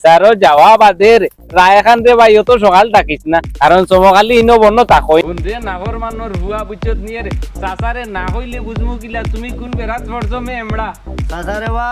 বিচারও যাওয়া বাদের। রায় খান রে ভাই অত সকাল ডাকিস না। কারণ সমকালি ইনো বন্য তাকই। রে নাগর মানর হুয়া বুঝত নিয়ে রে। চাচারে না হইলে বুঝমু কিলা তুমি কোন বেরাত পড়ছো মে এমড়া চাচারে বা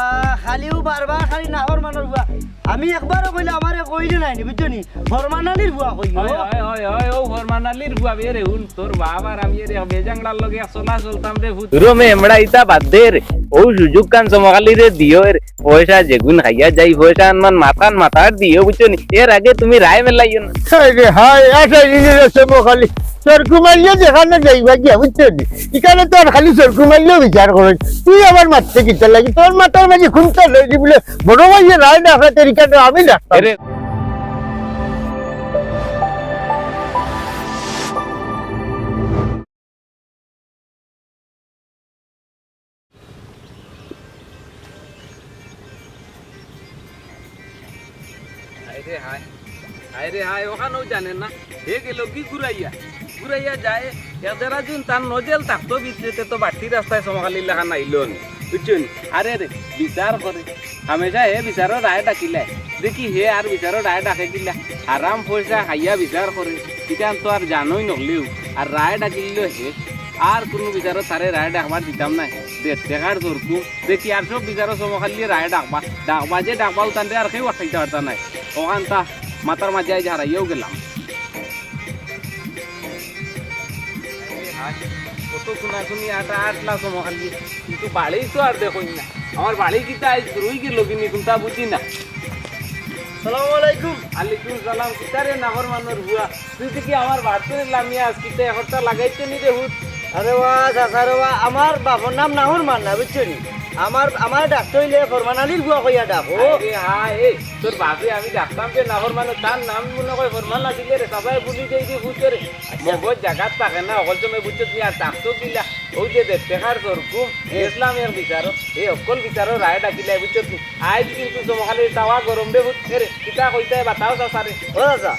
খালিও বারবার খালি নাহর মানুষ বুয়া আমি একবারও কইলে আমারে কইলে নাই নি বুঝছ নি? ফরমানালির বুয়া কই হয় হয় হয় ও ফরমানালির রে হুন তোর বাবার আমি রে বেজাংড়ার লগে চলা চলতাম রে ভূত। রো মে এমড়া ইতা বাদ দে রে ও সুযোগ কান সমকালি রে দিও রে পয়সা যেগুন খাইয়া যাই পয়সা আনমান মাথান মাথার দিও বুঝছ নি এর আগে তুমি রায় মেলাইও না আরে হাই আচ্ছা জিনিস আছে মো খালি সরকু মারলে যেখানে যাইবা গিয়া বুঝছ নি এখানে তো আর খালি সরকু মারলেও বিচার করে তুই আমার মারতে কিতা লাগি তোর মাথার মাঝে খুনটা লইলি বলে বড় ভাইয়ে রায় ডাকা তরিকাটা আমি ডাকতাম এরে হায়রে হায় হায়রে হায়, ওখানেও জানেন না। হে গেল কি ঘুরাইয়া? ঘুরাইয়া যায়, এদেরা দিন তার নজেল থাকতো বিচেতে, তো বাড়তি রাস্তায় সমকালী লেখা নাইলো বুঝছেন আরে রে বিচার করে হামেশা হে বিচারও রায় ডাকিলে। দেখি হে আর বিচারও রায় ডাকে কিলা আরাম পয়সা খাইয়া বিচার করে ইটান তো আর জানোই নগলেও। আর রায় ডাকিল হে আর কোনো বিচারও তারে রায় ডাকবার দিতাম না টাকার দরকু দেখি আর সব বিচারও সমকালী রায় ডাকবা। ডাকবা যে ডাকবাও তান্তে আর কেউ আঠাইতে পারতা নাই। ওখান তা মাথার মাঝে আজ হারাইয়াও গেলাম। কত শুনা শুনি আটা আটলা কিন্তু বাড়ি তো আর দেখুন না আমার বাড়ি কিতা আজ রুই গেল কিনি কোনটা বুঝি না সালামু আলাইকুম। আলাইকুম সালাম। কিতারে নাগর মানর হুয়া তুই কি আমার বাড়তে লামিয়া আজ কিতা একটা লাগাইতে নি রে হুত আরে বা আমার বাপর নাম নাহর মান না বুঝছ নি? আমার আমার ডাক্তার হইলে ফরমানালির বুয়া কইয়া ডাকো হ্যাঁ এ তোর বাপে আমি ডাকতাম যে নাগর মানুষ তার নাম মনে করে ফরমান না দিলে রে সবাই বুলি যাই দিয়ে বুঝছে রে মগজ জাগাত থাকে না অকল তুমি বুঝছ তুই আর ডাকতো কিলা ওই যে দেখ দেখার তোর কুম ইসলামের বিচারো এই অকল বিচারো রায় ডাকিলে বুঝছ তুই আজ কিন্তু তোমাখালি তাওয়া গরম রে বুঝছে রে কিতা কইতে বাতাও চাচারে ও চাচা।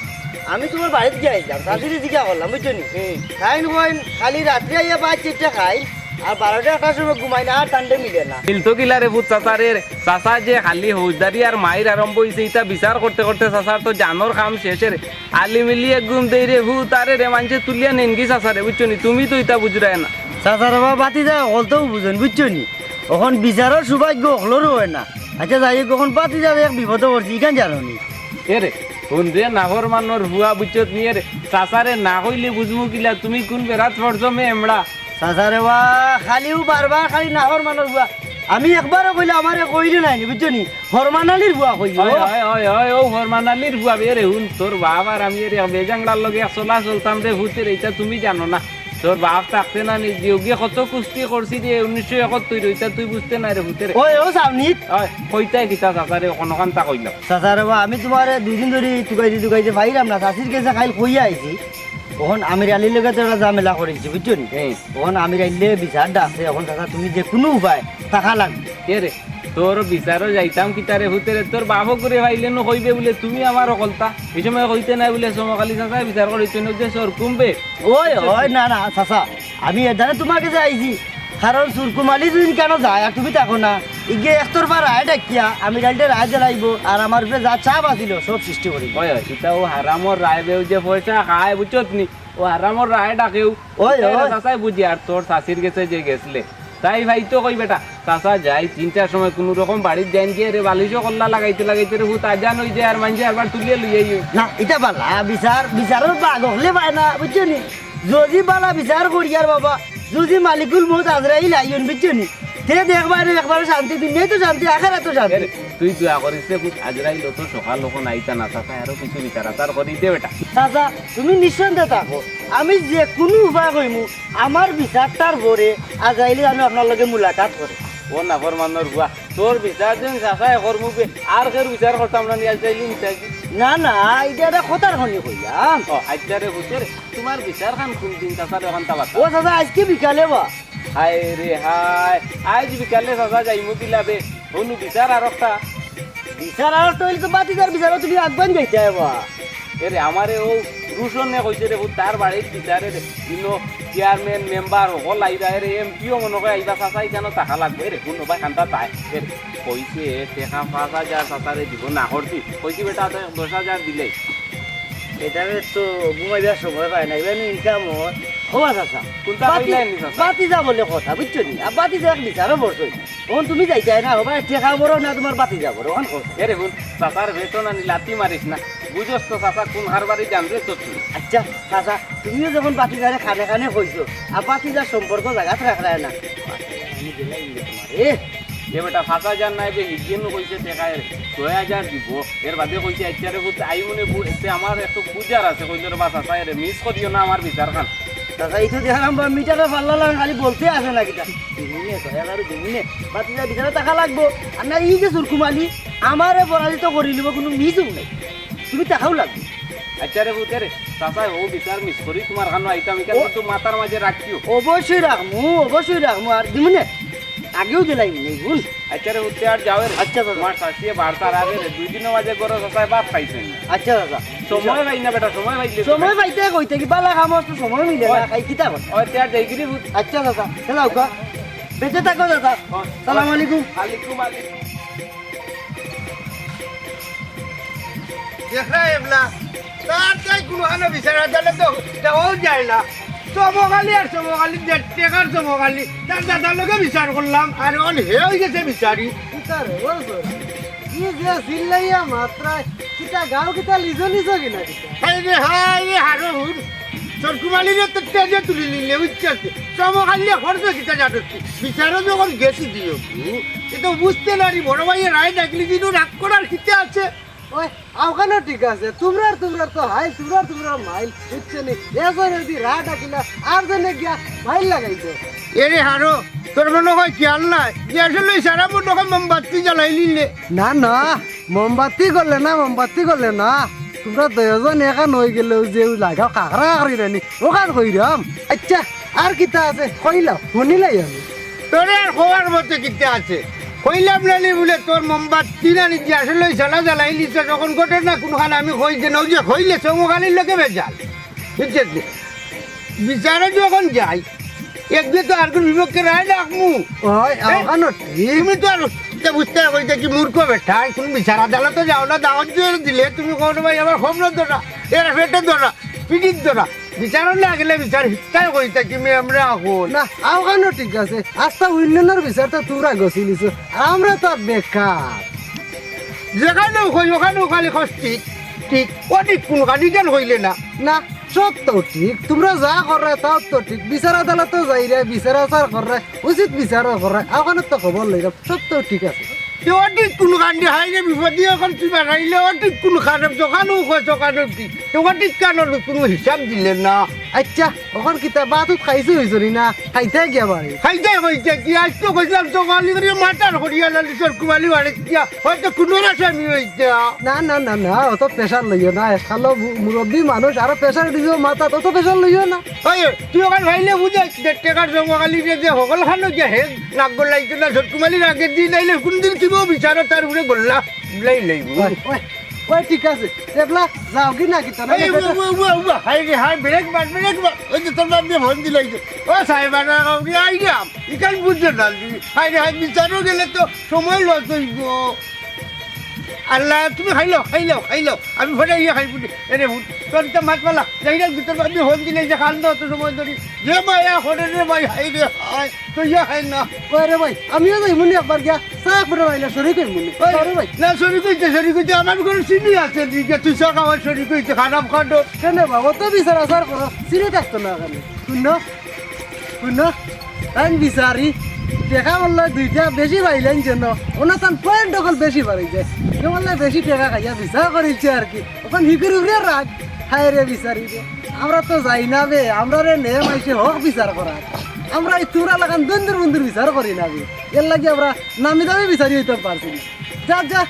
আমি তোমার বাড়িতে আইলাম চাচিরে জিজ্ঞা করলাম বুঝছ নি? খাইন খাইন খালি রাত্রে আইয়া পাঁচ চারটা খাই আর বারোটা একটার সময় ঘুমাই না আর টান্ডে মিলে না। মিলতো কিলা রে ভূত চাচারে চাচা যে খালি হৌজদারি আর মায়ের আরম্ভ হয়েছে ইটা বিচার করতে করতে চাচার তো জানোর কাম শেষে রে আলি মিলি একদম দেই রে ভূত আরে রে মানুষে তুলিয়া নেনগি চাচারে বুঝছ নি? তুমি তো ইটা বুঝরায় না। চাচার বাবা বাতি যায় অকলতেও বুঝেন বুঝছ নি? এখন বিচারের সৌভাগ্য অকলেরও হয় না। আচ্ছা যাই হোক, এখন বাতি যাবে এক বিপদে পড়ছি ইখান জানো নি? এ রে শুন নাহর মানর হুয়া বুচত নিয়ে চাচারে না হইলে বুঝব কিলা তুমি কোন বেড়াত পড়ছো মে এমড়া চাচারে বা খালিও বারবার খালি নাহর মানুষ বুয়া আমি একবারও কইলে আমারে কইলে নাই বুঝছ নি? হরমানালির বুয়া কই হয় হয় হয় হয় ও হরমানালির হুয়া বেরে হুন তোর বাবার আমি রে বেজাংড়ার লগে চলা চলতাম রে ভূতের এটা তুমি জানো না তোর বাপ থাকতে না নি? যোগে কত কুস্তি করছি রে উনিশশো একাত্তর ওইটা তুই বুঝতে নাই রে ভূতের ওই ও সামনিত কইতাই কিতা চাচারে অনকান তা কইলাম চাচারে বা আমি তোমার দুদিন ধরে টুকাইতে টুকাইতে পাইলাম না চাষির কাছে খাইল কইয়া আইছি তখন আমির আলির লগে তো ঝামেলা করেছি বুঝছ নি? তখন আমির আইলে বিচার ডাকছে এখন চাচা তুমি যে কোনো উপায় টাকা লাগবে। কে রে? তোর বিচারও যাইতাম কিতারে ভূতেরে তোর বাপও করে ভাইলে নো কইবে বলে তুমি আমার অকলতা। এই সময় কইতে নাই বলে সমকালী চাচা বিচার করিতে নো যে সর কুমবে ওই ওই না না চাচা আমি এদানে তোমার কাছে আইছি কারণ সুরকুমালি যদি কেন যায় আর তুমি থাকো না? ইগে একতর পর রায় ডাকিয়া আমি ডালটে রায় জ্বালাইব আর আমার উপরে যা চাপ আছিল সব সৃষ্টি হয় হয় এটা ও হারামর রায় বেউ যে পয়সা খায় বুঝছত নি? ও হারামর রায় ডাকেও। ওই, ওই। চাচাই বুঝি আর তোর শাশির গেছে যে গেছলে। তাই ভাই তো কই বেটা? চাচা যাই, তিনটার সময় কোনো রকম বাড়ির যাইন গিয়ে রে বালিশও কল্লা লাগাইতে লাগাইতে রে হুত আজান হই যায় আর মানছে একবার তুলিয়ে লইয়াই না, এটা বালা বিচার বিচারের বাঘ হলে পায় না বুঝছ নি যদি বালা বিচার করি আর বাবা, যদি মালিকুল মত আজরাইল আইন বুঝছ নি দেখবার শান্তি তো শান্তি আখেরা তো শান্তি। তুই দয়া করিস রে হুত আজরাইল তো সকাল লোক আইতা না আরও কিছু বিচার তার করি দে বেটা। চাচা তুমি নিঃসন্দেহ থাকো আমি যে কোনো উপায় কইমু আমার বিচারটার ভরে আজাইলে আমি আপনার লগে মুলাকাত করে ও নাফর মানর হুয়া তোর বিচার দিন চাচা একর মুখে আর কেউ বিচার করতাম না নিয়ে নিতে না না এটা একটা কথার খনি কইয়াম ও আজ্জারে হুতের তোমার বিচার খান কোন দিন চাচার ওখান তা ও চাচা আজকে বিকালে বা হায় রে হায়। আজ বিকালে চাচা যাইমু কিলা বে অনু বিচার আর একটা। বিচার আর তো বাতি যার বিচার তুমি আগবান যাইতে বা এরে আমারে ও রুশনে কইছে রে তার বাড়ির ভিতরে রে। ইনো চেয়ারম্যান মেম্বার সকল আইবা রে। এমপিও মনে করে আইবা চাচা, এখানে টাকা লাগবে রে। কোন ভাই, খান্তা তাই কইছে, টেকা পাঁচ হাজার চাচারে দিব না করছি কইছি, বেটা দশ হাজার দিলে এটারে তো ঘুমাইবার সময় পায় না এবার ইনকাম হয়। হওয়া চাচা বাতি যা বলে কথা বুঝছ নি? আর বাতি তখন তুমি যাইতে না হবা টেকা বড় না তোমার বাতি যা বড় রে চাচার বেতন আনি লাতি মারিস না। বুঝস তো চাচা কোন তো আচ্ছা চাচা তুমিও যখন বাতি যারে খানে খানে কইছো আর বাতি যার সম্পর্ক জায়গাত রাখলায় না। এ এ বেটা নাই বে হিগিয়েন কইছে টেকায় ছয় হাজার দিব। এর বাদে কইছে আচ্ছা রে আই মনে আমার একটু বুঝার আছে কইলে রে বাস চাচা রে মিস করিও না আমার বিচার খান চাচা এই তো দেখলাম মিটারে পাল্লা খালি বলতে আসে না কিটা। দিমিনে ছয় হাজার দিমিনে বাতি যা বিচারে টাকা লাগবো। আর না এই যে সুরকুমালি আমারে পরাজিত করে নিব কোনো মিজুম নাই। তুমি টাকাও লাগবে। আচ্ছা রে বুতে রে চাচা ও বিচার মিস করি তোমার খানো আইতাম এখানে তো মাথার মাঝে রাখিও অবশ্যই রাখমু অবশ্যই রাখমু। আর দিমুনে আগেও দিলাই নেই ভুল। আচ্ছা রে উঠতে আর যাও রে। আচ্ছা, দাদা। তোমার শাশিয়ে বার্তার আগে রে দুই দিনের মাঝে গরো চাচায় বাদ পাইছেন আচ্ছা দাদা। সময় পাই না বেটা সময় পাইলে সময় পাইতে কইতে কি বালা কাম তো সময় মিলে না খাই কিতা কথা ওই তেয়ার যাইগিরি ভূত। আচ্ছা দাদা। চলো কা। বেঁচে থাকো দাদা। সালাম আলাইকুম। আলিকুম আলিকুম দেখলা এবলা তার তাই কোনো হানো বিচারা তাহলে তো যাওয়াও যায় না। চমকালি আর চমকালি টেকার চমকালি। তার দাদার লোকে বিচার করলাম। আর অন হে হয়ে গেছে বিচারি বিচারও যখন গেছি দিও। এ তো বুঝতে নারি বড় ভাইয়ের রায় ডাকলি দিনু রাগ করার কিতে আছে। ওই আওখানে ঠিক আছে। তোমরা তোমরা তো হাইল তোমরা তোমরা মাইল বুঝছে নি? এজনে যদি রা ডাকিলা আর জনে গিয়া মাইল লাগাইছো। এরে হারো তোর মনে হয় খেয়াল নাই? যে আসলে সারা মনে হয় মোমবাতি জ্বালাই নিলে না না মোমবাতি করলে না মোমবাতি করলে না। তোমরা দুজন এখান হয়ে গেলে যে লাগা কাকরা করি রানি ওখান কইরাম আচ্ছা আর কিতা আছে? কইলা শুনিলাই আমি তোরে আর মতো কিতে আছে? কইলাম না নি বলে তোর মোমবাতি না নিচে আসলে সারা জ্বালাই নিচ্ছে তখন ঘটে না কোনখানে আমি কই যে নৌ যে কইলে চৌমখানির লোকে বেজাল বুঝছিস বিচারে যখন যাই একদিন তো আর কোন বিপক্ষে রায় ডাকমু। ঠিক তুমি তো আর বুঝতে কইতে কি মূর্খ বেঠা তুমি বিচার আদালতে যাও না দাওয়াত দিয়ে দিলে তুমি কোনো ভাই আমার হোম ধরা এরা পেটে ধরা পিঠির ধরা বিচার লাগলে বিচার হিত্তাই কইতে কি মে আমরা এখন না ওখান ঠিক আছে? আস্তা উন্নয়নের বিচার তো তোমরা গছিলিছ আমরা তো বেকার যেখানেও কই ওখানেও খালি খস ঠিক ঠিক অনেক কোন খালি কেন হইলে না। না সব তো ঠিক। তোমরা যা করে তাও তো ঠিক। বিচার আদালত যাই রে বিচার আচার করে উচিত বিচার করে ওখানে তো খবর লইলাম সব তো ঠিক আছে। কোন কান্দি হাইলে বিপদে এখন তুমি হাইলে অনেক কোন খারাপ দোকানও কয় দোকানও ঠিক তো অনেক কানোর কোনো হিসাব দিলে না। আচ্ছা ওখান কিতা বাতুত খাইছো হইছ নি। না খাইতে গিয়া বাড়ি খাইতে কইতে কি? আজ তো কইলাম তো করে মাতার করিয়া লালি সর কুমালি বাড়ি দিয়া হয়তো কোনো না না না না অত প্রেশার লইও না। খালো মুরব্বী মানুষ আরও প্রেশার দিও মাথা তত প্রেশার লইও না। ওই তুই ওখানে ভাইলে বুঝে টেকার জমা কালি যে সকল খানো যে হে নাক গলাইতে না সর কুমালির আগে দিন আইলে কোনদিন কিব বিচার তার উপরে গল্লা লাই লাইব ওই ঠিক আছে। দেখলা যাও কি না কিতা না এই উয়া উয়া উয়া উয়া হাই রে হাই ব্রেক মার ব্রেক মার ওই যে তোর বাপ দিয়ে ফোন দিলাই ও সাহেবানা কাউরি আইরাম ইকান বুঝছে না হাই রে হাই বিচারও গেলে তো সময় লস হইব আল্লাহ তুমি খাইলো খাইলো খাইলো। আমি ফোনে ইয়ে খাই বুঝি এনে বুঝ তোর তো মাছ পালা যাই না তোর বাপ দিয়ে ফোন দিলাই যে খান দাও তো সময় ধরি। যে মায়া ফোনে রে ভাই হাই রে হাই। তো ইয়ে খাই না। ওই রে ভাই আমিও যাই মনে একবার গিয়া। চাক করে ভাইলা সরি কই মনে? সরি ভাই? না শরীর কইতে শরীর কইতে আমার কোনো চিনি আছে দিকে তুই সব আমার শরীর কইতে খারাপ খাটো কেন বাবা তো বিচার আচার করো চিনি থাকতো না ওখানে শুন শুন তাই বিচারি। টেকা বললে দুইটা বেশি পাইলেন জন্য। ওনা তান পয়েন্ট দখল বেশি বাড়িছে বললে বেশি টাকা খাইয়া বিচার করেছে আর কি। ওখান হিকুর উপরে রাগ হায় রে বিচারি আমরা তো যাই না বে, আমরা রে নেম আইসে হক বিচার করার। আমরা এই তুরা লাগান দন্দুর বন্ধুর বিচার করি না বে। এর লাগে আমরা নামি দামি বিচারি হইতে পারছি যা যা।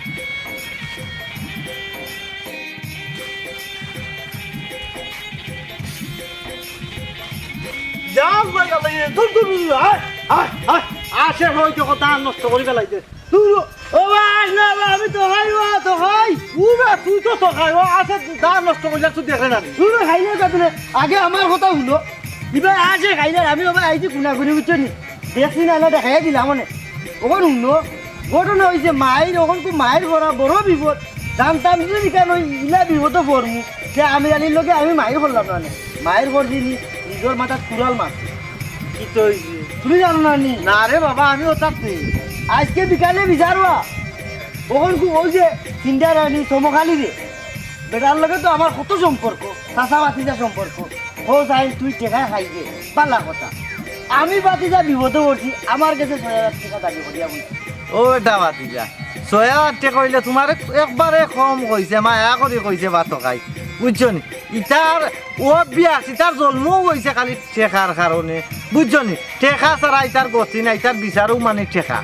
দূর দূর আয় আয়। আসে হয়তো কথা নষ্ট করে ভাই, না আমি তো খাই তো খাই। তো তো খাই নষ্ট দেখে না। কথা আগে আমার কথা শুনো। এবার আছে খাইলে আমি আইছি গুনা গুনি বুঝছ নি দেখছি না দেখাই দিলাম মানে। ওখান শুনো, ঘটনা হয়েছে মায়ের ওখান তো মায়ের করা বড় বিপদ। জানতাম যদি ইলা বিপদ পড়মু সে আমি জানির লোকে আমি মায়ের করলাম না নে। মায়ের করছি নিজের মাথার কুড়াল মাছ কি তো তুমি জানো না নি? না রে বাবা আমি ওটা আজকে বিকালে বিচারবা। ওখান ওই যে চিন্তা রানী সমকালী রে। বেটার লগে তো আমার কত সম্পর্ক চাষা বাতিজা সম্পর্ক। ও যাই তুই টেকা খাইবে পালা কথা। আমি বাতিজা বিপদে পড়ছি আমার কাছে ছয় হাজার টাকা দাবি করিয়া বলছি। ও এটা যা ছয় হাজার কইলে তোমার একবারে কম কইছে মায়া করে কইছে ভাত খাই বুঝছ নি ইটার অভ্যাস ইটার জন্ম হয়েছে খালি ঠেকার কারণে বুঝছ নি টেকা ছাড়া ইটার গতি না ইটার বিচারও মানে ঠেকা।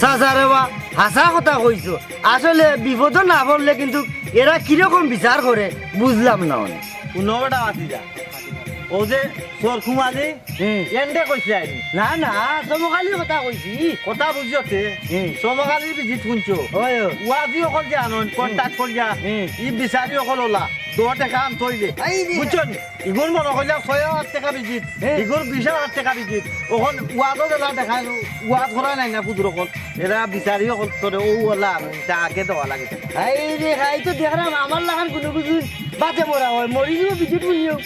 চাচারে বা হাসা কথা কইছো আসলে বিপদ না পড়লে কিন্তু এরা কীরকম বিচার করে বুঝলাম না অনেক কোনোটা মাতি যা ও যে চোর খুমালি? এন্ডে কইছে আইনি। না না। সমকালীর কথা কইছি কথা হুম। সমকালী বিজিত শুনছো। ওয়াজি অকল যে আনন্দ কন্টাক্ট করিয়া হুম। ই বিচারি অকল ওলা। দশ টাকা আন থইলে এই রে। বুঝছ নি? ইগুর মনে ছয় হাজার টাকা বিজিত। ইগুর বিশ হাজার টাকা বিজিত ওখন ওয়াজও দেলা দেখাই ওয়াজ করা নাই না পুজোর অকল? এরা বিচারি অকল তোরে ও ওলা আগে দেওয়া লাগে। এই রে খাই তো দেখলাম আমার লাগান কোনো কিছু বাতে মরা হয়। মরি যাব বিজুট বুঝিও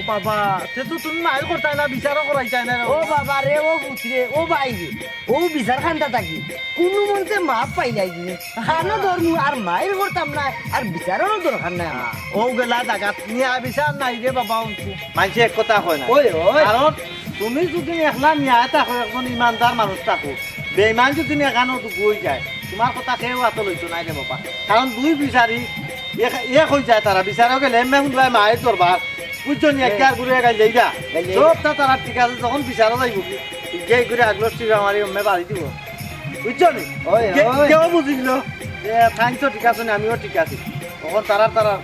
ও বাবা। সে তো তুমি মাইল করতাই না? বিচারও করাইতাই না ও বাবা রে ও পুত্রে ও ভাই রে ও বিচার খান্তা থাকি। কোনো মনতে মাপ পাই নাই দিনে খানো ধর্ম আর মায়ের করতাম না আর বিচারেরও দরকার নাই ও গেলা জাগাত নিয়ে বিচার নাই রে বাবা মানছে এক কথা কয় না। ওই ওই। কারণ তুমি যদি একলা ন্যায় থাকো একজন ইমানদার মানুষ থাকো বেইমান যদি এখানেও গই যায়। তোমার কথা কেউ হাত লইতো নাই রে বাবা। কারণ দুই বিচারি এক- এক হয়ে যায় তারা বিচারও গেলে এমনি শুনবাই মায়ের দরবার বুঝছ নি একটা ঘুরে গাই যাইগা। সবটা তারা ঠিক আছে যখন বিচারও যাইব গিয়ে ঘুরে আগলো টিকা মারি অম্মে বাড়ি দিব। বুঝছ নি ওই, কে- কেউ বুঝিল? যে ফাইনটো ঠিক আছে না আমিও ঠিক আছি। তখন তারা তারা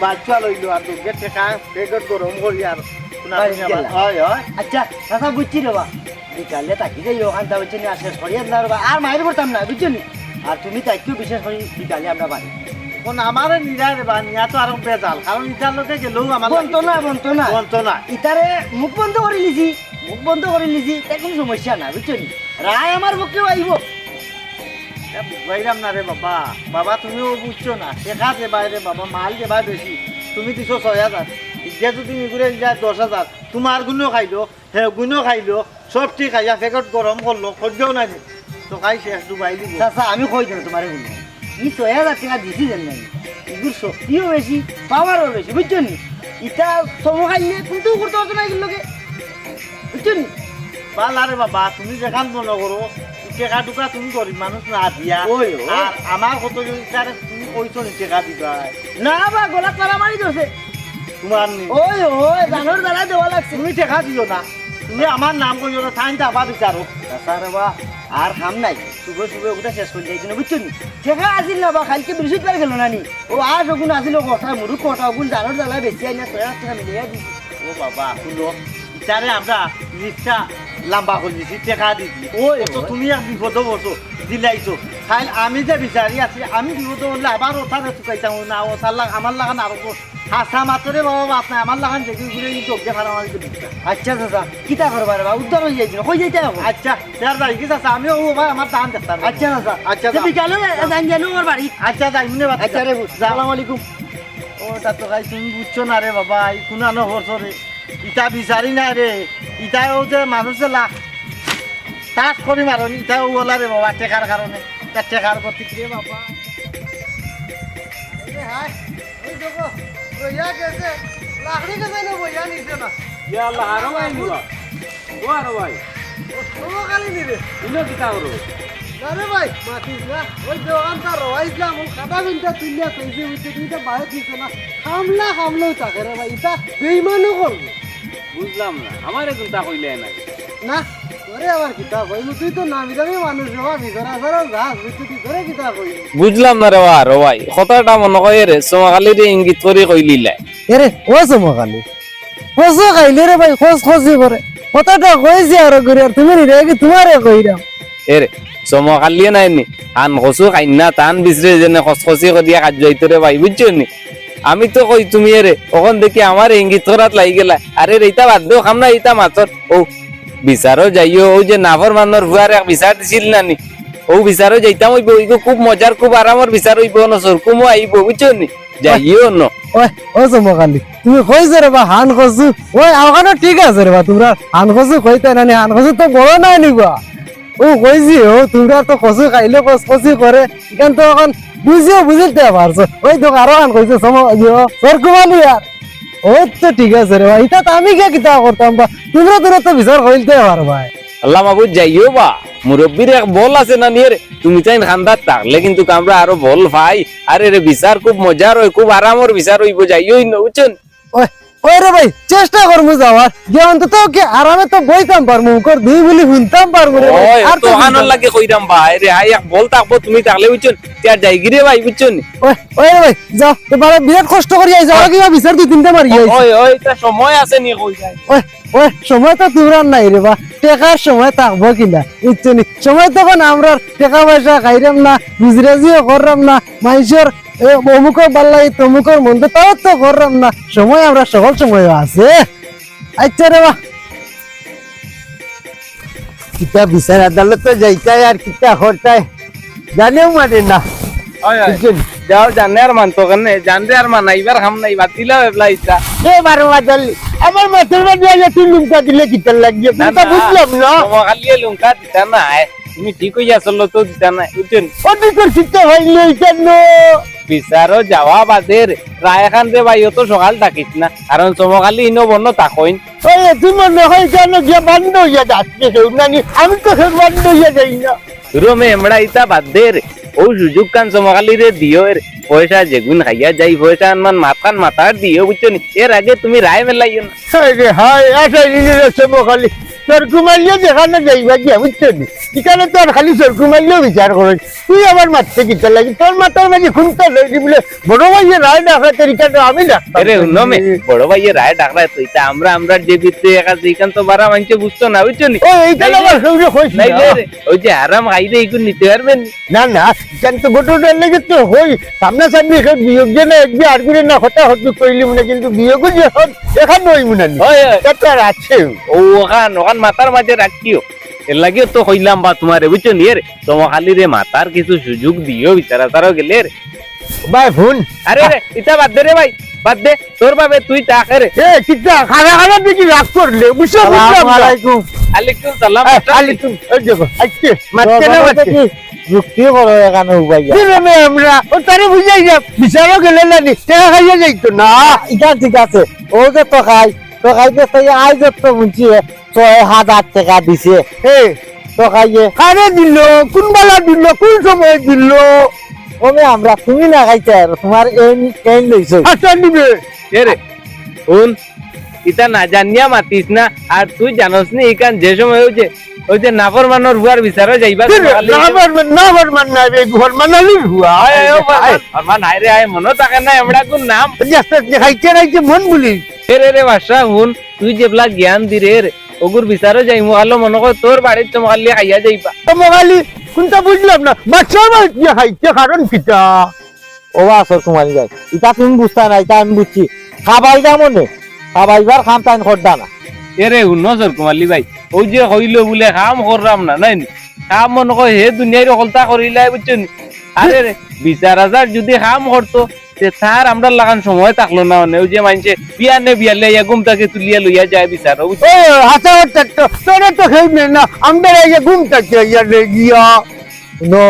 বাচ্চা লইলো আর দুর্গে টেকা পেগত গরম করি আর হয়। হয় আচ্ছা দাদা বুঝছি রে বা বিকালে তাকি যাই ওখানটা বুঝছি না শেষ করি। আর মায়ের করতাম না বুঝছ নি আর তুমি তাইকেও বিশেষ করে বিকালে আমরা বাড়ি এখন আমার নিরায় বা নিয়া তো আরও বেজাল। কারণ ইটার লোকে গেলেও আমার বলতো না বলতো না। বলতো না। ইতারে মুখ বন্ধ করে লিছি মুখ বন্ধ করে লিছি তাই কোনো সমস্যা না বুঝছ নি? রায় আমার পক্ষেও আইব। এ বুঝাইলাম না রে বাবা। বাবা তুমিও বুঝছ না। যে বাইরে বাবা মাল যে বেশি। তুমি দিছো ছয় হাজার। ইতিয়া যদি নিগুড়ে যায় দশ হাজার তোমার গুণও খাইলো হে গুণও খাইলো সব ঠিক খাইয়া ফেকট গরম করল সহ্যও নাই। তো খাই শেষ ডুবাই দিব। চাচা আমি কই দিন তোমার বলি ই ছয় হাজার টাকা দিছি জানি নাই এগুর শক্তিও বেশি পাওয়ারও বেশি বুঝছ নি? ইটা সম খাইলে কিন্তু করতে পারতো না এগুলোকে। বুঝছ নি? বাল আরে বাবা তুমি যেখান মনে করো টেকা টুকা তুমি গরিব মানুষ না দিয়া। আর আমার কত জনকার তুমি কইছো নি টেকা। দিবা না বা গলা তারা মারি ধরছে তোমার নি? ওই ওই জানোর দ্বারা দেওয়া লাগছে। তুমি টেকা দিও না। তুমি আমার নাম কইও না ঠাইন যাবা বিচারো চাচা বা আর খাম নাই। শুভ শুভ ওটা শেষ করে যাইছি না বুঝছ নি ঠেকা আসিল না বা কালকে বৃহস্পতিবার গেল না নি ও আর ওগুন আসিল কথা মুরু কথা ওগুন জানোর জ্বালা বেশি আইনা ছয় হাজার টাকা মিলিয়ে দিছি। ও বাবা, শুনো ইটারে আমরা লিস্টটা লম্বা করে দিছি টেকা দিছি ওই, তো। তুমি এক বিপদ বসো দিলাইছো খাই আমি যে বিচারি আছি আমি বিপদ হলে আবার ওথারে চুকাইতাম না ওথার লাগ আমার লাগান আরও হাসা মাত্রে বাবা বাপ নাই আমার লাগান দেখি ঘুরে চোখে ফারা মারি দিচ্ছে আচ্ছা চাচা কিতা করবা রে বা? উদ্ধার হয়ে যাইছিল কই যাইতে হবে? আচ্ছা তার বাড়ি কি আছে আমিও ও ভাই আমার দান দেখতাম আচ্ছা চাচা আচ্ছা, যা। বিকালে জান জানো আমার বাড়ি। আচ্ছা যাই মনে আচ্ছা রে সালাম আলাইকুম। ও তা ভাই তুমি বুঝছ না রে বাবা এই কুনানো হরছ রে ইটা বিচারি না রে। ইটাও যে মানুষে লাখ। তাস করি মারন ইটাও ওলা রে বাবা টেকার কারণে তা টেকার প্রতি রে বাবা ইয়া ভাই নিবা ও আরও ভাই। ইনো কিতা করো আরে ভাই মাতিস না ওই দোকানটা রোয়াইছিলাম ও খাতা বিনটা তুলিয়া কইছে উঠে তুই তো বাইরে দিছ না। হামলা হামলাও থাকে রে ভাই এটা বেইমানও করবে বুঝলাম না। আমারে চিন্তা কইলে না না তোরে আবার কিতা কইবো তুই তো নামি দামি মানুষ হবা ভিতরা সারা যাস বুঝছি তুই তোরে কিতা কইবি বুঝলাম না রে বা রে ভাই কথাটা মনে কয় রে সোমাখালি ইঙ্গিত করে কইলিলে এরে ও সমকালি খোঁজ খাইলে রে ভাই খোঁজ খোঁজি করে কথাটা কইছি আর করে আর তুমি রে কি তোমারে কইরাম এরে চমকালিয়ে নাই নি? আন কচু খাইনা টান বিচরে যেনে খসখসি করিয়া কাজ যাইতরে ভাই বুঝছ নি? আমি তো কই তুমি এরে ওখান দেখি আমার ইঙ্গিত করাত লাগি গেলা। আরে রে ইতা বাদ দেও খাম না ইতা মাছর ও বিচারও যাইও ও যে নাফর মানর ভুয়ার এক বিচার দিছিল না নি ও বিচারও যাইতাম হইব ইগো খুব মজার খুব আরামর বিচার হইব ন সরকুমো আইব বুঝছ নি? যাইও ন। ওই ও চমকালি তুমি কইছো রে বা, হান কসু ওই আমাকে ঠিক আছে রে বা, তোমরা হান কসু কইতে না নি হান কসু তো বড় নাই নিবা ও কইছি ও তোমরা তো কসু খাইলে কসি করে এখান তো এখন বুঝিও বুঝিতে পারছ ওই তো আরও হান কইছে সম ইয়ো সরকুমালি আর ওই তো ঠিক আছে রে ভাই। এটা তো আমি কে কিতা করতাম বা? তোমরা তোরা তো বিচার কইতে পারবা আল্লাহ মাবুদ যাইও বা। মুরব্বীর এক বল আছে না নিয়ে তুমি তাই খান্দার থাকলে কিন্তু আমরা আরও বল ভাই। আরে রে বিচার খুব মজার হয় খুব আরামর বিচার হইব যাইও না বুঝছেন ওই রে ভাই চেষ্টা করমু যাওয়ার। যে অন্তত কি আরামে তো বইতাম পারমু দুই বলি শুনতাম পারমু আর তো তো লাগে কইরাম ভাই রে থাকব তুমি বুঝছেন তার রে ভাই বুঝছেন। ওই ভাই যাও তো বারে বিরাট কষ্ট করি আইছো আর কিবা বিচার দুই তিনটা মারি আইছো। ওই ওই তা সময় আছে নি কই যায় ওই ওই সময় তো নাই রে বা টেকার সময় থাকব কিনা ইচ্ছে নি? সময় তখন আমরা টাকা পয়সা খাইরাম না গুজরাজিও করলাম না মাইসের অমুকর ভালো লাগে তমুকর মন্দ তাও তো করলাম না। সময় আমরা সকল সময় আছে। আচ্ছা রে বা কিতা বিচার আদালতে যাইতাই আর কিতা হরতাই জানেও মানে না। যাও জানে আর মানতো কেনে। জানরে আর মানাইবার খাম নাই বাতিলা এবলা ইচ্ছা। এ বারো বাজাল আমার মাথার মাঝে আগে তুই লুমকা দিলে কিতা লাগিয়ে না, বুঝলাম না। খালি লঙ্কা দিতা না তুমি ঠিক হইয়া আসল তো দিতা না বুঝছেন? অনেক চিন্তা হইলে বিচারও যাওয়া বাদের রায় খান রে ভাই তো সকাল থাকিস না। কারণ চমকালি ইনো বন্য তাকইন ওই তুই মনে হয় কেন গিয়ে বন্ধ হইয়া যাচ্ছে কেউ নানি আমি তো সে বন্ধ যাই না। রোমে এমড়া ইতা বাদের ও সুযোগ কান চমকালি রে দিও এর পয়সা যেগুন খাইয়া যাই পয়সা আনমান মাথান মাথার দিও বুঝছ এর আগে তুমি রায় মেলাইও না। হায় আচ্ছা নিজের মারলেও দেখানো যাইবা গিয়া বুঝছ নি এখানে তোর খালি মারলেও বিচার করে। তুই আমার মারতে কিতা লাগি তোর মাথার মাঝে খুনটা লইছি বলে বড় ভাইয়ের রায় তরিকাটা আমি ডাক্তার আরে বড় ভাইয়ের রায় তো ইতা আমরা আমরা যে বিতে একা এইখান তো বারা মানছে বুঝতো না বুঝছ নি এইটা আমার সঙ্গে হইছে নাই রে ওই যে আরাম খাইলে এইগুলো নিতে পারবেন। না না এখান তো গোটটার লেগে তো হই। সামনাসামনি এখন বিয়োগ যে না একদিন আর করে না হতা হতে কইলি মনে কিন্তু বিয়োগও যে এখান নই মনে। নি ওই ওই আছে। ও ওখান ওখান মাথার মাঝে রাখিও। এর লাগে তো কইলাম বা তোমারে বুঝছ নি রে তোমার খালি রে মাথার কিছু সুযোগ দিও বিচারা তারও গেলে রে ভাই ফোন আরে রে ইটা বাদ দে রে ভাই বাদ দে। তোর বাবে তুই টাকা রে এ কিতা খানা খানা দেখি রাগ করলে বুঝছ বুঝলাম না। আলাইকুম। সালাম এ, খালি তুমি ওই দেখো আজকে মারতে না মারতে। যুক্তি করো এখানে উপাইয়া দিলামে আমরা? ও তারে বুঝাই যা বিচারও গেলে না নি। টাকা খাইয়া যাইতো না। এটা ঠিক আছে। ও যে তো খাই তো খাইতে তাই আই যত বুঝছি ছয় হাজার টাকা দিছে। কারে দিল? কোন বেলা দিল? কোন সময় দিল? কমে আমরা তুমি না খাইতে আর তোমার এন এন লইছো আচ্ছা নিবে। এ রে? শুন ইটা না জানিয়া মাতিস না আর তুই জানোস নি ইকান যে সময় যে ওই যে নাফর মানর বুয়ার বিচারও যাইবা না বরমান না বরমান না রে ঘর মানালি হুয়া। আমার নাই রে আয় মনে থাকে না এমড়া কোন নাম? জাস্ট খাইতে রাইতে মন বলি। রে রে বাসা হুন তুই যেবলা জ্ঞান দি রে রে। ওগুর বিচারও যাইমু আলো মনে কর তোর বাড়ির চমকালি খাইয়া যাইবা। তো মগালি কোনটা বুঝলাম না? বাচ্চার বাচ্চা খাইতে কারণ কিতা? ও আসর তোমার যাই এটা তুমি বুঝতা না এটা আমি বুঝছি। খাবাইবা মনে? খাবাইবার খাম তাই খরদা না। এরে শুনো সর কুমালি ভাই ওই যে হইল বলে কাম করলাম না নাই কাম মনে কর হে দুনিয়ার হলতা করিলাই বুঝছেন আরে বিচার হাজার যদি কাম করতো তার আমরা লাগান সময় থাকল না মানে ওই যে মানছে বিয়া নে বিয়া লে ঘুম তাকে তুলিয়া লইয়া যায় বিচার ও হাসা হচ্ছে তো তোরা তো খেয়ে না আমরা এই যে থাকতে ইয়ারে গিয়া নো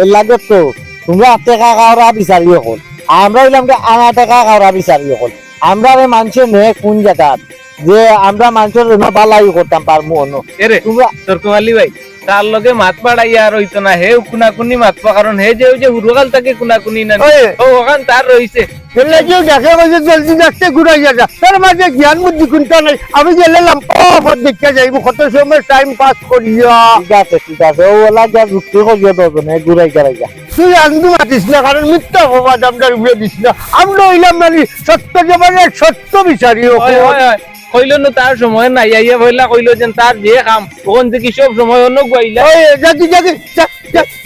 এর লাগে তো তোমরা টেকা কাওরা বিচারি হল আমরা হইলাম যে আনা টেকা কাওরা বিচারি হল আমরা রে মানুষের নে কোন জায়গাত যে আমরা মানুষের বালাই করতাম পারমু অন্য। এরে তোমরা তোর ভাই। তার লগে মাত পাড়াইয়া আর হইতো না হে কুনাকুনি মাত পা কারণ হে যে ওই যে হুরগাল তাকে কুনাকুনি না ও ওখান তার রইছে গেলে কেউ দেখে মাঝে জলদি দেখতে ঘুরাই যা তার মাঝে জ্ঞান বুদ্ধি কোনটা নাই? আমি গেলে লাম্পা দেখতে যাইব কত সময় টাইম পাস করিয়া ঠিক আছে ঠিক আছে। ও ওলা যা যুক্তি করিয়া দজনে ঘুরাই গেলাই যা তুই আন্দু মাতিস না কারণ মিথ্যা অপবাদ আমরা উড়ে দিস না। আমরা হইলাম মানে সত্য জবানে সত্য বিচারি ওই ওই ওই কইলো না তার সময় নাই আইয়া বইলা কইলো যে তার যে কাম ওখান থেকে সব সময় অন্য গাইলা ওই যাকি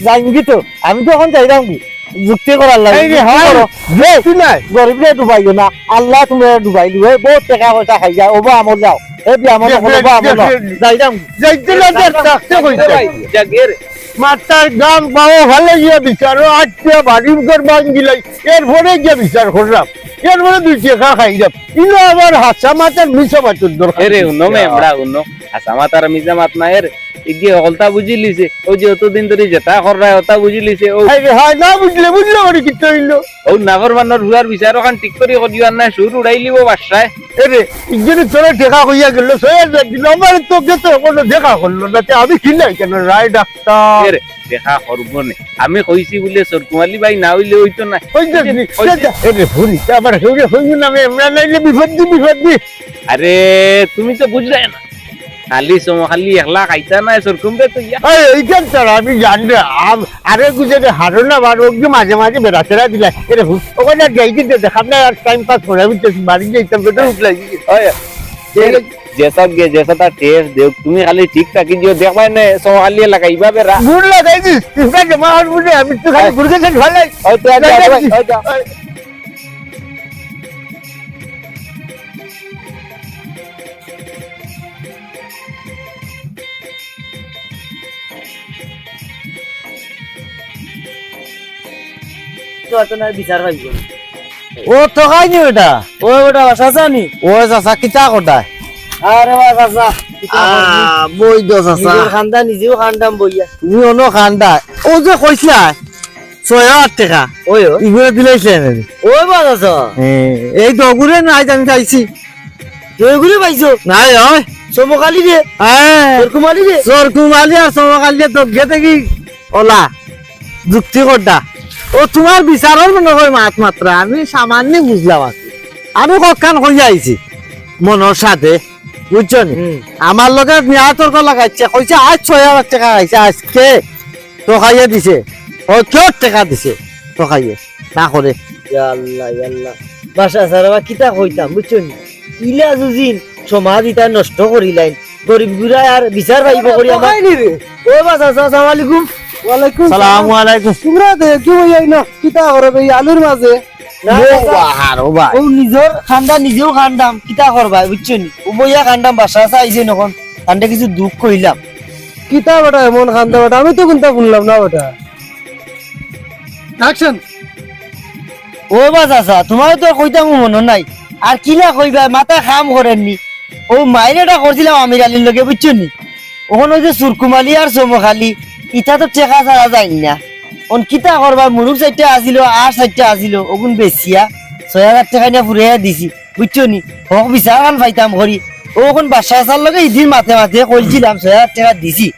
জানবি তো আমি তো এখন যাইলাম কি? যুক্তি করার লাগে হয়। নাই। গরিব রে ডুবাইও না আল্লাহ তুমি ডুবাই দিবে বহুত টাকা পয়সা খাই যায় ওবা আমল যাও। এই বি আমল ওবা আমল যাইলাম যাইতে না থাকতে ভাই জাগের মাতার গাম পাও ভালো গিয়ে বিচারো আটটা বাড়ি ঘর ভাঙ্গিলাই এরপরে গিয়ে বিচার করলাম এরপরে দুই টাকা খাইলাম ইনো আমার হাসা মাতার মিশা মাতুর দরকার এরে উন্ন মেমড়া উন্ন আসামা তার মিজা মাত না এর ইগিয়ে হলতা বুঝি লিছে। ও যে অতদিন ধরে যেটা কররা ওটা বুঝি লিছে ও হাই না বুঝলে বুঝলে মানে কি হইল ও নাগর বানর হুয়ার বিচার ওখান ঠিক করে করিয়ার না সুর উড়াই লিব বাসায় এরে ইজনে তোরা দেখা হইয়া গেল সয়ে দিল। আমার তো কোনো দেখা করল না আমি কিনাই কেন রায় ডাক্তার দেখা করব নে আমি কইছি বলে সরকুমালি ভাই না হইলে হইতো না আরে তুমি তো বুঝলে না। খালি খালি একলা খাইতা না সরকুম রে তো এই এইখান ছাড়া আমি জানি আরে হারো না বার ওকে মাঝে মাঝে বেড়াতেরা দিলা। এরে ভুল। ওখানে যাই কিন্তু দেখাম না আর টাইম পাস করে আমি বাড়ি যাইতাম তো উঠলাই জেসা গে জেসা তার টেস্ট দেখ তুমি খালি ঠিক থাকি দিও দেখবাই না সম খালি লাগাইবা বেরা গুড় লাগাই দিস তুই জমা হল বুঝে আমি তো খালি গুড় গেছে ভালাই হয়তো আর যাব, হয়তো। তো এত বিচার পাইব ও তো খাইনি ওটা ও ওটা বাসা জানি ও চাচা কিতা কোটায় আরে চাচা খান্দা নিজেও খান্দাম বইয়া। তুমি অন্য খান্ডা ও যে ছয় টাকা। ওই ইগুলো ওই এই দগুরে নাই আমি চাইছি। পাইছো। নাই হয় সমকালি রে রে আর ওলা যুক্তি করটা ও তোমার বিচারর মনে হয় মাত মাত্রা আমি সামান্য বুঝলাম। আমি কখান কইয়া আইছি মনের সাথে বুঝছ নি আমার লগে মিয়া তর্ক লাগাইছে কইছে আজ ছয় হাজার টাকা খাইছে আজকে তো খাইয়ে দিছে। ও কিয় টাকা দিছে? তো খাইয়ে। না করে। আল্লাহ আল্লাহ বাসা সারা কিতা কইতাম বুঝছ নি ইলা জুজিন সমাজ ইতা নষ্ট করিলাইন গরিব গুড়া আর বিচার পাইব করি আমার ও বাসা আসসালামু আলাইকুম। ওয়ালাইকুম সালাম। আলাইকুম। তোমরা দেখি হইয়াই না। কিতা করবে এই আলুর মাঝে? নিজর খান্দা নিজেও খান্দাম কিতা করবা বুঝছ নি? ও বইয়া খান্দাম বাসা আসা আইছে নখন খান্দা কিছু দুঃখ কইলাম কিতা বেটা এমন খান্দা বেটা আমি তো শুনলাম না বেটা? অ্যাকশন ও বাসা তোমার তো কইতাম মনে নাই। আর কিলা কইবা মাথা খাম করেননি ও মাইনেটা করছিলাম আমির আলীর লগে বুঝছ নি? ওখানে ওই যে সুরকুমালি আর সমখালি ইটা তো টেকা ছাড়া যায় না। ওন কিতা করবা? মুরুখ চাইটা আসিল আর চাইটা আসিল ওগুন বেচিয়া। ছয় হাজার টাকা নিয়ে ফুরাইয়া দিছি বুঝছ নি? হক বিচার খান পাইতাম করি ওখন বাসা আসার লগে ইদিন মাথে মাথে কইছিলাম ছয় হাজার টাকা দিছি।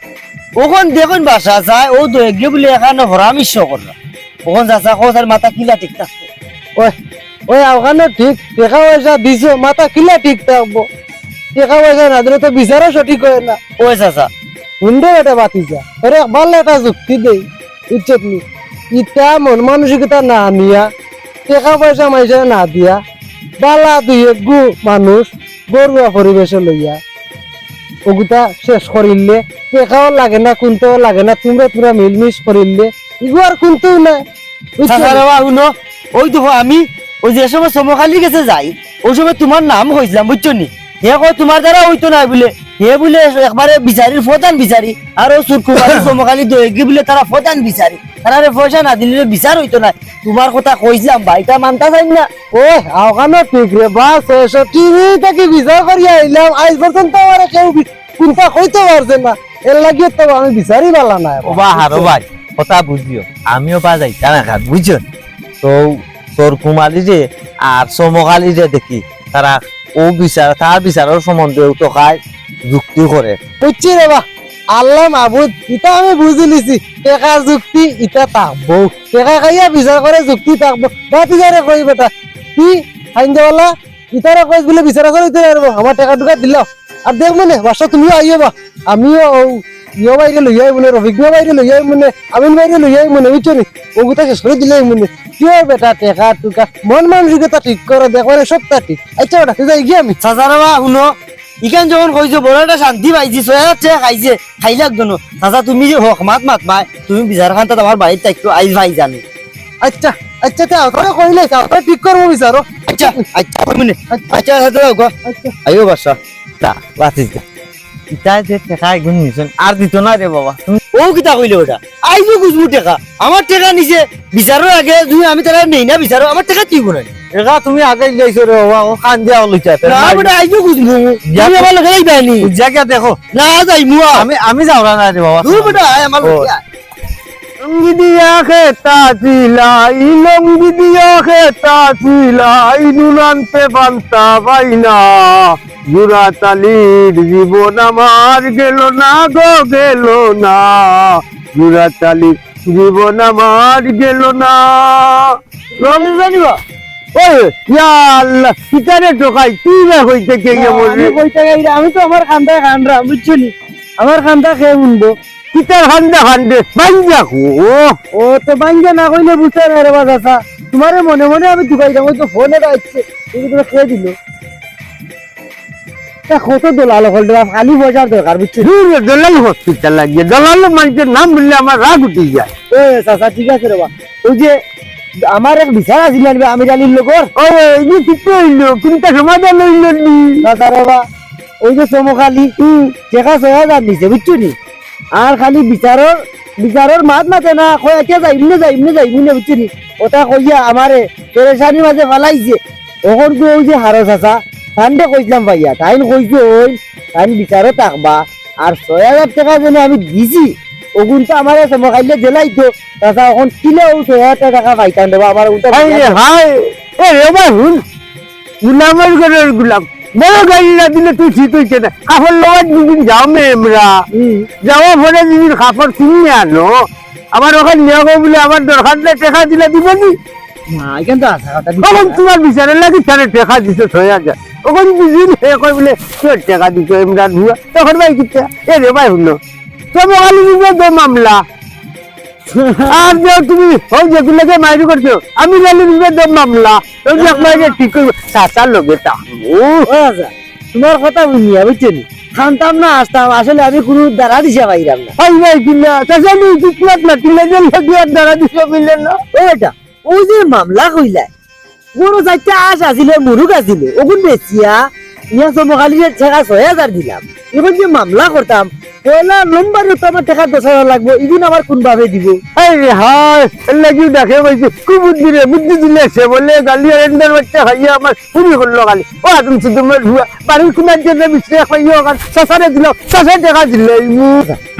ওখন দেখুন বাসা যায় ও দৈর্ঘ্য বলে এখানে হরামিশ করল ওখন যাচা কোথার মাথা কিলা ঠিক থাকতো ওই ওই ওখানে ঠিক টাকা পয়সা দিছো মাথা কিলা ঠিক থাকব টাকা পয়সা না দিলে তো বিচারও সঠিক হয় না। ওই চাচা হুন্ডে এটা বাতি যা আরে ভালো একটা যুক্তি দেই। নি। ইটা মন না নিয়া পয়সা মাইসা না দিয়া, বালা দুই গু মানুষ পরিবেশে লইয়া। ওগুতা শেষ করিলে টেকাও লাগে না কুন্তও লাগে না, তোমরা তোমরা মিলমিশ করিলে ইগু আর কুন্তু না ওই দেখো আমি, ওই যে সময় সমকালি গেছে যাই, ওই সময় তোমার নাম কইছিলাম বুঝছ নি? হে কয় তোমার দ্বারা হইতো না বলে। হে বলে একবারে বিচারির ফতান বিচারি আর ও সুরকুমারি সমকালি দৈকি বলে তারা ফতান বিচারি তারা পয়সা না দিলে বিচার হইতো না। তোমার কথা কইছিলাম ভাইটা মানতা চাই না। ও আওখানে ঠিক রে এসো টিভি থেকে বিচার করিয়া আইলাম আজ পর্যন্ত আমার কেউ বি- কোনটা কইতে পারছে না। এর লাগিয়ে তো আমি বিচারই পালা না ও বাহার ও ভাই কথা বুঝিও আমিও পা যাইতাম এখন বুঝছ তো তোর কুমালি যে আর সমকালি যে দেখি তারা ও বিচার তার বিচারের সম্বন্ধে তো যুক্তি করে বুঝছি রে বা আল্লাহ মাহবুদ ইটা আমি বুঝি লিছি টেকা যুক্তি ইটা থাকব টেকা খাইয়া বিচার করে যুক্তি থাকব বা বিচারে কই বেটা। কি? আইনদেওয়ালা ইতারে কইস বলে বিচার করে দিতে পারব আমার টাকা টুকা দিল আর দেখ মনে বাসা তুমিও আইয়ে বা আমিও ইয়ে বাইরে লইয়াই মনে রফিকীয় বাইরে লইয়াই মনে, আমিন বাইরে লইয়াই মনে বুঝছ নি ওগুতা শেষ করে দিলাই মনে। কিয় বেটা টেকা টুকা? মন মানসিকতা ঠিক করে দেখবারে সবটা ঠিক। আচ্ছা বেটা তুই গিয়ে আমি। চাচা বাবা শুনো। ইখান যখন কইছো বড় একটা শান্তি পাইছি টাকা খাইছে খাইলে একজন চাচা তুমি যে হক মাত মাত মাই তুমি বিচার খান তাত আমার বাড়ির আইজ ভাই জানো। আচ্ছা আচ্ছা তে তোরা কইলে ঠিক করব বিচারো আচ্ছা আচ্ছা কইমনে আচ্ছা হাতে দাও গো আইও বাসা তা বাতিস দা ইটা যে টেকা এগুন নিছেন আর দিত না রে বাবা। তুমি ও কিতা কইলে ওটা আইজো গুজবু টাকা। আমার টাকা নিছে বিচারো আগে তুমি আমি তারা নেই না বিচারো আমার টেকা গুনাই একা তুমি আগে যাইছো রে বাবা ও কান দিয়া লইতা না বেটা আইজো গুজবু তুমি আমার লগে যাইবানি জায়গা দেখো। না যাই মুয়া আমি আমি যাও না রে বাবা। তুমি আয় আমার লগে। লঙ্গি দিয়া খেতা চিলাই লঙ্গি দিয়া খেতা চিলাই নুনান্তে পান্তা পাইনা। জুরা তালির জীবন আমার গেল না গো গেল না। জুরা তালির জীবন আমার গেল না। রঙ জানিবা আমি তো আমার খান্দা খানরা বুঝছ নি? আমার খান্দা খেয়ে উনবো। কিতার হান্দা হান্দে বাঞ্জা ও ও তো বাঙ্গা না কইলে বুঝতে না রে বাজাসা। তোমারে মনে মনে আমি ঢুকাই যাব তো ফোনে আসছে তুমি তোরা খেয়ে দিল? তা কত দোলালো হল খালি পয়সার দরকার বুঝছ দূর দলাল হসপিটাল লাগিয়ে দলাল মানুষের নাম বললে আমার রাগ উঠে যায়। ও চাচা ঠিক আছে রে বা ওই যে আমার এক বিচার আছিল আনবে আমির আলীর লোকর? ও এই ঠিক হইল কিন্তু সমাধান হইল নি? চাচা রে বা ওই যে চমকালি টেকা ছয় হাজার নিছে বুঝছ নি? আর খালি বিচারর বিচারর মাত মাতে না কয় এতিয়া যাইম নে যাই নে যাইম নে বুঝছ নি। ওটা কইয়া আমারে পেরেশানির মাঝে ফালাইছে। ওখন তো ওই যে হারো চাচা ঠান্ডে কইছিলাম ভাইয়া তাইন কইছে ওই তাইন বিচারও থাকবা আর ছয় হাজার টাকা যেন আমি দিছি ওগুন তো আমার চমকাইলে জেলাই তো চাচা এখন কিলে ও ছয় হাজার টাকা পাইতাম দেবা আমার ওটা হাই রে এ রে ভাই গুলামের গুলাম। বড় গাড়ি না দিলে তুই ঠিক না কাপড় লওয়ার দুদিন যাও মেমরা। যাওয়া পরে দুদিন কাপড় কিনে আনো। আমার ওখানে নিয়ে যাব বলে আমার দরকার নেই টাকা দিলে দিব নি? তখন তোমার বিচারে লাগে তারে টাকা দিছে ছয় হাজার তখন বুঝিল হে কই বলে তোর টাকা দিছ ইমরান ভুয়া তখন ভাই কিতা এ রে ভাই হলো তো মামলা। আর যে তুমি ওই যেগুলোকে মাইরি করছ আমি জানি মামলা। ওই যে যে ঠিক করব? চাচার লোকে তা। আচ্ছা তোমার কথা বুঝিয়া বুঝছেন খানতাম না আসতাম। আসলে আমি কোনো দ্বারা দিশা পাইলাম না। ভাই ভাই কিনা। চাচা নি কিতলাত না কিনা যে আর দ্বারা দিছে মিলে না? এটা ওই যে মামলা কইলা বড় চারটা আশ আছিল মুরুক আছিল ওগুন বেচিয়া ইয়া চমকালি যে ঠেকা ছয় হাজার দিলাম। এখন যে মামলা করতাম পয়লা নম্বর তো আমার ঠেকা দশ হাজার লাগবো ইদিন আমার কোন দিব। আরে হায় লাগি দেখে বলছি কু বুদ্ধি রে বুদ্ধি দিলে সে বলে গালি আর এন্ডার বাচ্চা খাইয়া আমার চুরি করল গালি ও শুধু তোমার ভুয়া বাড়ির কুমার জন্য মিশ্রে খাইয়া গান শাসারে দিল শাসা দেখা দিল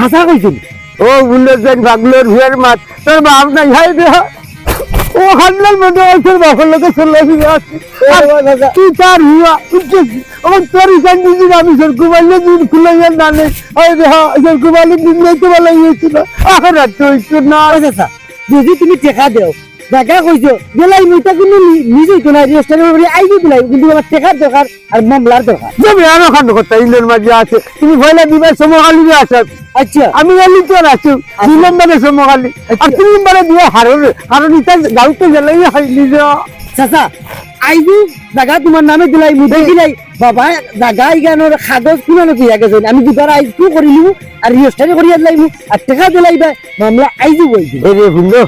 হাসা কইছিল ও যাই ভাগলোর ভুয়ার মাত তোর বাপ নাই হাই দে ও হান্নার মধ্যে ওই বাপের লোকে চলে আসছে তুই তার হুয়া আমার তোর ইসান দিদি আমি সরকুমালে দিন খুলে যান না নেই ওই দেখা সরকু মারলে দিন নেই তো ভালো হয়েছিল। এখন রাত্রে হয়েছিল না। দিদি তুমি টেকা দেও। জায়গা কইছো বেলাই মুইটা কিন্তু নিজেই তো না রেজিস্টারের উপরে আইবি কিন্তু আমার টেকার দরকার আর মামলার দরকার আরও কথা ইলের মাঝে আছে। তুমি ভয়লা দিবে সমকালী আছে। আচ্ছা। আমি জানি তো আছি। দুই নম্বরে সমকালী আর তিন নম্বরে দিয়ে হারোর গাউতে গেলেই হাইলি যা চাচা আইজু জায়গা তোমার নামে দিলাই মুদে দিলাই। বাবা জায়গা ইগানোর কাগজ কিনানো কি আগে যাই আমি দুবার আইজ কি করিলু আর রেজিস্টারি করিয়া দিলাই আর টাকা দিলাই বা মামলা আইজু বইছি এরে বুঝলো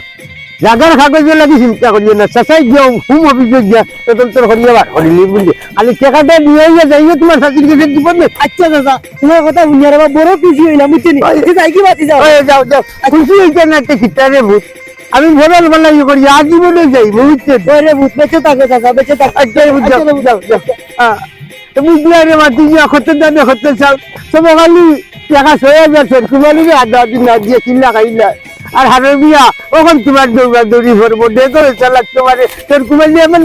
জাগার কাগজে লাগি চিন্তা করিও না চাচাই গিয়ে হুম অফিসে গিয়া তদন্ত করিয়া বার করিলি বুঝলি? খালি টাকাটা নিয়ে গিয়ে তোমার সার্টিফিকেট দিব না আচ্ছা চাচা তোমার কথা বুঝিয়া রে বড় খুশি হইলাম বুঝছেনি যাই কি বাতি যাও। যাও যাও। খুশি হইতে না একটা খিটারে ভূত? আমি ভোলাল বেলা ইয়ে করি আজীবনে যাই বুঝছে ওরে ভূত বেঁচে থাকো চাচা বেঁচে থাকো। আচ্ছা যাও। যাও যাও। হ্যাঁ বুঝলে রে মাতি গিয়া খতে দানে খতে চাও। সব খালি টাকা ছয় হাজার সরকুমালি রে আধা দিন না দিয়ে কিল্লা খাইলা। আর হারের বিয়া ওখান তোমার দৌড়া দৌড়ি ভরবো দেখো চালাক তোমার সরকুমালি এমন